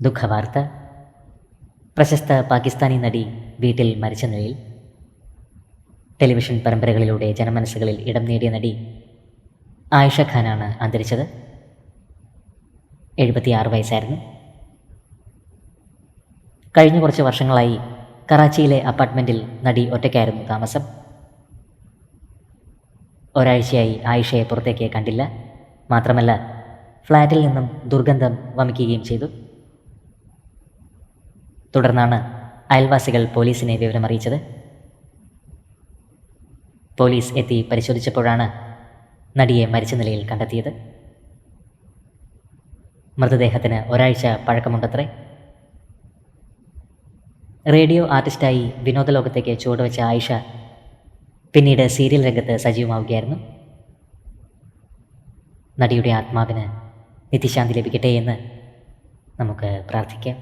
ദുഃഖവാർത്ത. പ്രശസ്ത പാകിസ്ഥാനി നടി വീട്ടിൽ മരിച്ച നിലയിൽ ടെലിവിഷൻ പരമ്പരകളിലൂടെ ജനമനസ്സുകളിൽ ഇടം നേടിയ നടി ആയിഷ ഖാനാണ് അന്തരിച്ചത്. എഴുപത്തിയാറ് വയസ്സായിരുന്നു. കഴിഞ്ഞ കുറച്ച് വർഷങ്ങളായി കറാച്ചിയിലെ അപ്പാർട്ട്മെന്റിൽ നടി ഒറ്റയ്ക്കായിരുന്നു താമസം. ഒരാഴ്ചയായി ആയിഷയെ പുറത്തേക്ക് കണ്ടില്ല. മാത്രമല്ല ഫ്ലാറ്റിൽ നിന്നും ദുർഗന്ധം വമിക്കുകയും ചെയ്തു. തുടർന്നാണ് അയൽവാസികൾ പോലീസിനെ വിവരമറിയിച്ചത് പോലീസ് എത്തി പരിശോധിച്ചപ്പോഴാണ് നടിയെ മരിച്ച നിലയിൽ കണ്ടെത്തിയത്. മൃതദേഹത്തിന് ഒരാഴ്ച പഴക്കമുണ്ടത്രേ. റേഡിയോ ആർട്ടിസ്റ്റായി വിനോദലോകത്തേക്ക് ചുവടുവെച്ച ആയിഷ പിന്നീട് സീരിയൽ രംഗത്ത് സജീവമാവുകയായിരുന്നു. നടിയുടെ ആത്മാവിന് നിത്യശാന്തി ലഭിക്കട്ടെ എന്ന് നമുക്ക് പ്രാർത്ഥിക്കാം.